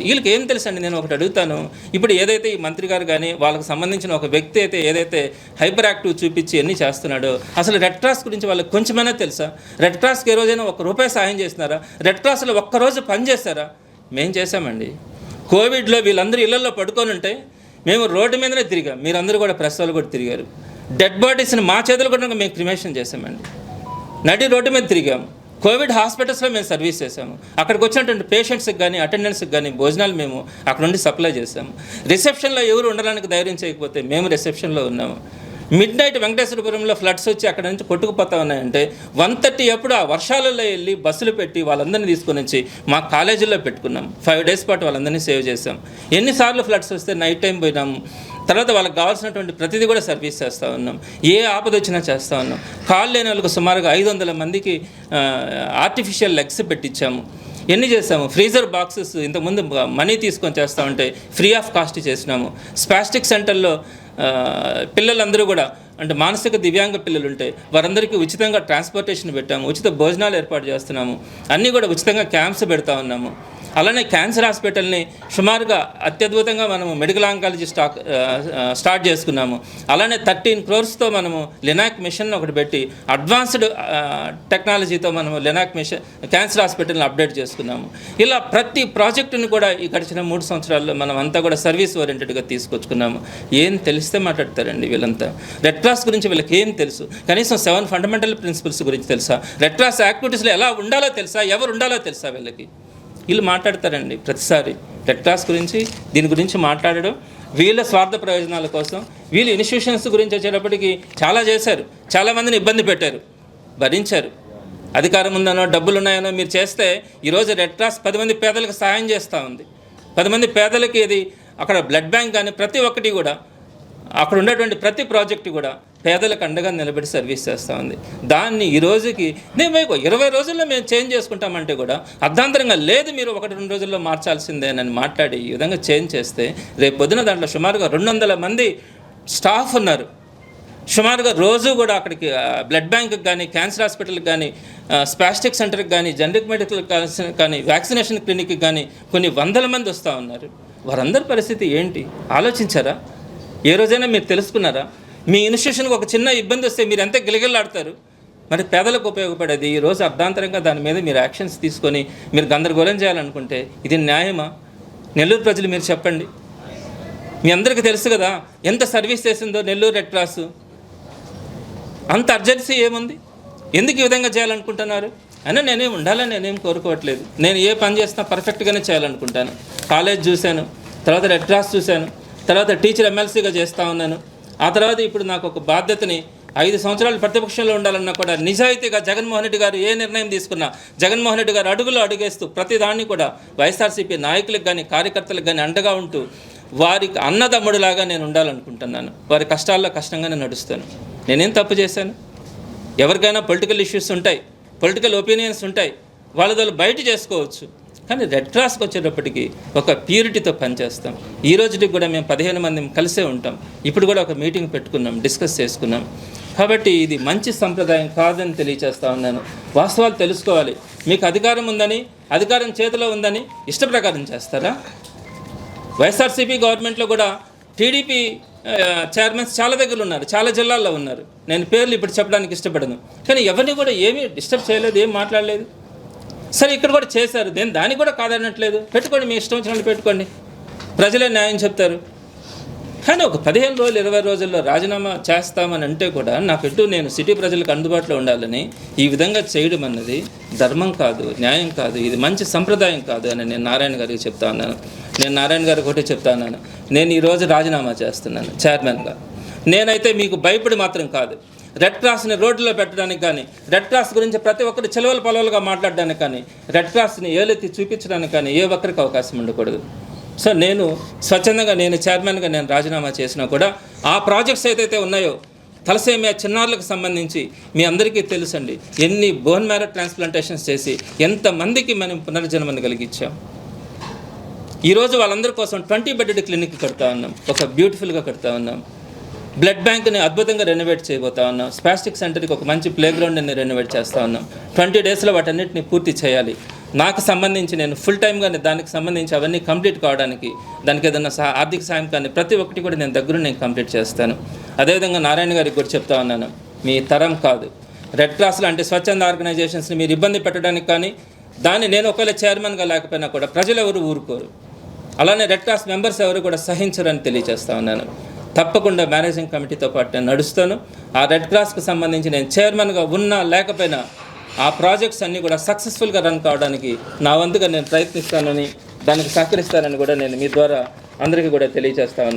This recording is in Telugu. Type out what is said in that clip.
వీళ్ళకి ఏం తెలుసండి? నేను ఒకటి అడుగుతాను. ఇప్పుడు ఏదైతే ఈ మంత్రి గారు కానీ వాళ్ళకి సంబంధించిన ఒక వ్యక్తి అయితే ఏదైతే హైపర్ యాక్టివ్ చూపించి ఎన్ని చేస్తున్నాడో అసలు రెడ్ క్రాస్ గురించి వాళ్ళకి కొంచెమైనా తెలుసా? రెడ్ క్రాస్కి ఏ రోజైనా ఒక రూపాయి సాయం చేస్తున్నారా? రెడ్ క్రాస్లో ఒక్కరోజు పని చేస్తారా? మేము చేశామండి. కోవిడ్లో వీళ్ళందరూ ఇళ్ళలో పడుకొని ఉంటే మేము రోడ్డు మీదనే తిరిగాం. మీరందరూ కూడా ప్రెస్ వాళ్ళు కూడా తిరిగారు. డెడ్ బాడీస్ని మా చేతులు కూడా మేము క్రిమేషన్ చేసామండి నడి రోడ్డు మీద తిరిగాము కోవిడ్ హాస్పిటల్స్లో మేము సర్వీస్ చేసాము అక్కడికి వచ్చినటువంటి పేషెంట్స్కి కానీ అటెండెన్స్కి కానీ భోజనాలు మేము అక్కడ నుండి సప్లై చేసాము రిసెప్షన్లో ఎవరు ఉండడానికి ధైర్యం చేయకపోతే మేము రిసెప్షన్లో ఉన్నాము. మిడ్ నైట్ వెంకటేశ్వరపురంలో ఫ్లడ్స్ వచ్చి అక్కడ నుంచి కొట్టుకుపోతా ఉన్నాయంటే వన్ థర్టీ అప్పుడు ఆ వర్షాలలో వెళ్ళి బస్సులు పెట్టి వాళ్ళందరినీ తీసుకొని వచ్చి మా కాలేజీలో పెట్టుకున్నాం. ఫైవ్ డేస్ పాటు వాళ్ళందరినీ సేవ్ చేసాం ఎన్నిసార్లు ఫ్లడ్స్ వస్తే నైట్ టైం పోయినాము. తర్వాత వాళ్ళకి కావాల్సినటువంటి ప్రతిదీ కూడా సర్వీస్ చేస్తూ ఉన్నాం. ఏ ఆపద వచ్చినా చేస్తూ ఉన్నాం. కాళ్ళు లేని వాళ్ళకు సుమారుగా ఐదు వందల మందికి ఆర్టిఫిషియల్ లెగ్స్ పెట్టించాము. ఎన్ని చేసాము ఫ్రీజర్ బాక్సెస్ ఇంతకుముందు మనీ తీసుకొని చేస్తూ ఉంటే ఫ్రీ ఆఫ్ కాస్ట్ చేసినాము. స్పాస్టిక్ సెంటర్లో పిల్లలందరూ కూడా అంటే మానసిక దివ్యాంగ పిల్లలు ఉంటే వారందరికీ ఉచితంగా ట్రాన్స్పోర్టేషన్ పెట్టాము. ఉచిత భోజనాలు ఏర్పాటు చేస్తున్నాము. అన్నీ కూడా ఉచితంగా క్యాంప్స్ పెడతా ఉన్నాము. అలానే క్యాన్సర్ హాస్పిటల్ని సుమారుగా అత్యద్భుతంగా మనము మెడికల్ ఆంకాలజీ స్టాక్ స్టార్ట్ చేసుకున్నాము. అలానే థర్టీన్ క్రోర్స్తో మనము లినాక్ మిషన్ ఒకటి పెట్టి అడ్వాన్స్డ్ టెక్నాలజీతో మనము లినాక్ మిషన్ క్యాన్సర్ హాస్పిటల్ని అప్డేట్ చేసుకున్నాము. ఇలా ప్రతి ప్రాజెక్టుని కూడా ఈ గడిచిన మూడు సంవత్సరాల్లో మనం అంతా కూడా సర్వీస్ ఓరియంటెడ్గా తీసుకొచ్చుకున్నాము. ఏం తెలిస్తే మాట్లాడతారండి వీళ్ళంతా. రెడ్ క్రాస్ గురించి వీళ్ళకి ఏం తెలుసు? కనీసం సెవెన్ ఫండమెంటల్ ప్రిన్సిపల్స్ గురించి తెలుసా? రెడ్ క్రాస్ యాక్టివిటీస్లో ఎలా ఉండాలో తెలుసా? ఎవరు ఉండాలో తెలుసా వీళ్ళకి? వీళ్ళు మాట్లాడతారండి ప్రతిసారి. రెడ్ క్రాస్ గురించి దీని గురించి మాట్లాడడం వీళ్ళ స్వార్థ ప్రయోజనాల కోసం వీళ్ళు ఇన్స్టిట్యూషన్స్ గురించి వచ్చేటప్పటికి చాలా చేశారు. చాలామందిని ఇబ్బంది పెట్టారు. భరించారు. అధికారం ఉందనో డబ్బులు ఉన్నాయనో మీరు చేస్తే ఈరోజు రెడ్ క్రాస్ పది మంది పేదలకు సహాయం చేస్తూ ఉంది. పది మంది పేదలకి ఇది అక్కడ బ్లడ్ బ్యాంక్ కానీ ప్రతి ఒక్కటి కూడా అక్కడ ఉన్నటువంటి ప్రతి ప్రాజెక్టు కూడా పేదలకు అండగా నిలబడి సర్వీస్ చేస్తూ ఉంది. దాన్ని ఈ రోజుకి నేను మీకు ఇరవై రోజుల్లో మేము చేంజ్ చేసుకుంటామంటే కూడా అర్ధాంతరంగా లేదు మీరు ఒకటి రెండు రోజుల్లో మార్చాల్సిందేనని మాట్లాడి ఈ విధంగా చేంజ్ చేస్తే రేపు పొద్దున దాంట్లో సుమారుగా రెండు వందల మంది స్టాఫ్ ఉన్నారు. సుమారుగా రోజు కూడా అక్కడికి బ్లడ్ బ్యాంక్కి కానీ క్యాన్సర్ హాస్పిటల్కి కానీ స్పాస్టిక్ సెంటర్కి కానీ జనరిక్ మెడికల్ కానీ వ్యాక్సినేషన్ క్లినిక్కి కానీ కొన్ని వందల మంది వస్తూ ఉన్నారు. వారందరి పరిస్థితి ఏంటి? ఆలోచించారా? ఏ రోజైనా మీరు తెలుసుకున్నారా? మీ ఇన్స్టిట్యూషన్కి ఒక చిన్న ఇబ్బంది వస్తే మీరు ఎంత గిలగిల్లాడతారు? మరి పేదలకు ఉపయోగపడేది ఈ రోజు అర్ధాంతరంగా దాని మీద మీరు యాక్షన్స్ తీసుకొని మీరు గందరగోళం చేయాలనుకుంటే ఇది న్యాయమా? నెల్లూరు ప్రజలు మీరు చెప్పండి. మీ అందరికీ తెలుసు కదా ఎంత సర్వీస్ చేసిందో నెల్లూరు రెడ్ క్రాస్. అంత అర్జెన్సీ ఏముంది? ఎందుకు ఈ విధంగా చేయాలనుకుంటున్నారు? అయినా నేనేం ఉండాలని నేనేం కోరుకోవట్లేదు. నేను ఏ పని చేసినా పర్ఫెక్ట్గానే చేయాలనుకుంటాను. కాలేజ్ చూశాను తర్వాత రెడ్ క్రాస్ చూశాను. తర్వాత టీచర్ ఎమ్మెల్సీగా చేస్తూ ఉన్నాను. ఆ తర్వాత ఇప్పుడు నాకు ఒక బాధ్యతని ఐదు సంవత్సరాలు ప్రతిపక్షంలో ఉండాలన్నా కూడా నిజాయితీగా జగన్మోహన్ రెడ్డి గారు ఏ నిర్ణయం తీసుకున్నా జగన్మోహన్ రెడ్డి గారు అడుగులు అడుగేస్తూ ప్రతిదాన్ని కూడా వైఎస్ఆర్సీపీ నాయకులకు కానీ కార్యకర్తలకు కానీ అండగా ఉంటూ వారికి అన్నదమ్ముడిలాగా నేను ఉండాలనుకుంటున్నాను. వారి కష్టాల్లో కష్టంగానే నడుస్తాను. నేనేం తప్పు చేశాను? ఎవరికైనా పొలిటికల్ ఇష్యూస్ ఉంటాయి పొలిటికల్ ఒపీనియన్స్ ఉంటాయి. వాళ్ళ వాళ్ళు బయట చేసుకోవచ్చు. కానీ రెడ్ క్రాస్కి వచ్చేటప్పటికి ఒక ప్యూరిటీతో పనిచేస్తాం. ఈ రోజుకి కూడా మేము పదిహేను మంది కలిసే ఉంటాం. ఇప్పుడు కూడా ఒక మీటింగ్ పెట్టుకున్నాం డిస్కస్ చేసుకున్నాం. కాబట్టి ఇది మంచి సంప్రదాయం కాదని తెలియచేస్తా ఉన్నాను. వాస్తవాలు తెలుసుకోవాలి. మీకు అధికారం ఉందని అధికారం చేతిలో ఉందని ఇష్ట ప్రకారం చేస్తారా? వైఎస్ఆర్సీపీ గవర్నమెంట్లో కూడా టీడీపీ చైర్మన్స్ చాలా దగ్గర ఉన్నారు చాలా జిల్లాల్లో ఉన్నారు. నేను పేర్లు ఇప్పుడు చెప్పడానికి ఇష్టపడను. కానీ ఎవరిని కూడా ఏమీ డిస్టర్బ్ చేయలేదు ఏం మాట్లాడలేదు. సరే ఇక్కడ కూడా చేశారు. దేని దానికి కూడా కాదనట్లేదు. పెట్టుకోండి మీ ఇష్టం వచ్చినట్టు పెట్టుకోండి. ప్రజలే న్యాయం చెప్తారు. కానీ ఒక పదిహేను రోజులు ఇరవై రోజుల్లో రాజీనామా చేస్తామని అంటే కూడా నాకు ఎటు నేను సిటీ ప్రజలకు అందుబాటులో ఉండాలని ఈ విధంగా చేయడం అన్నది ధర్మం కాదు న్యాయం కాదు ఇది మంచి సంప్రదాయం కాదు అని నేను నారాయణ గారికి చెప్తా ఉన్నాను. నేను నారాయణ గారికి ఒకటి చెప్తా ఉన్నాను. నేను ఈరోజు రాజీనామా చేస్తున్నాను చైర్మన్గా నేనైతే మీకు భయపడి మాత్రం కాదు. రెడ్ క్రాస్ని రోడ్డులో పెట్టడానికి కానీ రెడ్ క్రాస్ గురించి ప్రతి ఒక్కరు చెలవలు పొలవలుగా మాట్లాడడానికి కానీ రెడ్ క్రాస్ని ఏలెత్తి చూపించడానికి కానీ ఏ ఒక్కరికి అవకాశం ఉండకూడదు. సో నేను స్వచ్ఛందంగా నేను చైర్మన్గా నేను రాజీనామా చేసినా కూడా ఆ ప్రాజెక్ట్స్ ఏదైతే ఉన్నాయో తలసేమియా చిన్నారులకు సంబంధించి మీ అందరికీ తెలుసండి ఎన్ని బోన్ మ్యారో ట్రాన్స్ప్లాంటేషన్స్ చేసి ఎంతమందికి మనం పునర్జన్మని కలిగించాం. ఈరోజు వాళ్ళందరి కోసం ట్వంటీ బెడ్డెడ్ క్లినిక్ కడతా ఉన్నాం ఒక బ్యూటిఫుల్గా కడతా ఉన్నాం. బ్లడ్ బ్యాంక్ని అద్భుతంగా రెనోవేట్ చేయబోతా ఉన్నాం. స్పాస్టిక్ సెంటర్కి ఒక మంచి ప్లే గ్రౌండ్ని రెనోవేట్ చేస్తూ ఉన్నాం. ట్వంటీ డేస్లో వాటన్నిటిని పూర్తి చేయాలి. నాకు సంబంధించి నేను ఫుల్ టైమ్గా దానికి సంబంధించి అవన్నీ కంప్లీట్ కావడానికి దానికి ఏదైనా సహా ఆర్థిక సాయం కానీ ప్రతి ఒక్కటి కూడా నేను దగ్గర నేను కంప్లీట్ చేస్తాను. అదేవిధంగా నారాయణ గారికి కూడా చెప్తా ఉన్నాను. మీ తరం కాదు. రెడ్ క్రాస్ లాంటి స్వచ్ఛంద ఆర్గనైజేషన్స్ని మీరు ఇబ్బంది పెట్టడానికి కానీ దాన్ని నేను ఒకవేళ చైర్మన్గా లేకపోయినా కూడా ప్రజలు ఎవరు ఊరుకోరు. అలానే రెడ్ క్రాస్ మెంబర్స్ ఎవరు కూడా సహించరని తెలియజేస్తా ఉన్నాను. తప్పకుండా మేనేజింగ్ కమిటీతో పాటు నేను నడుస్తాను. ఆ రెడ్ క్రాస్కి సంబంధించి నేను చైర్మన్గా ఉన్నా లేకపోయినా ఆ ప్రాజెక్ట్స్ అన్నీ కూడా సక్సెస్ఫుల్గా రన్ కావడానికి నా వంతుగా నేను ప్రయత్నిస్తానని దానికి సహకరిస్తానని కూడా నేను మీ ద్వారా అందరికీ కూడా తెలియజేస్తా ఉన్నాను.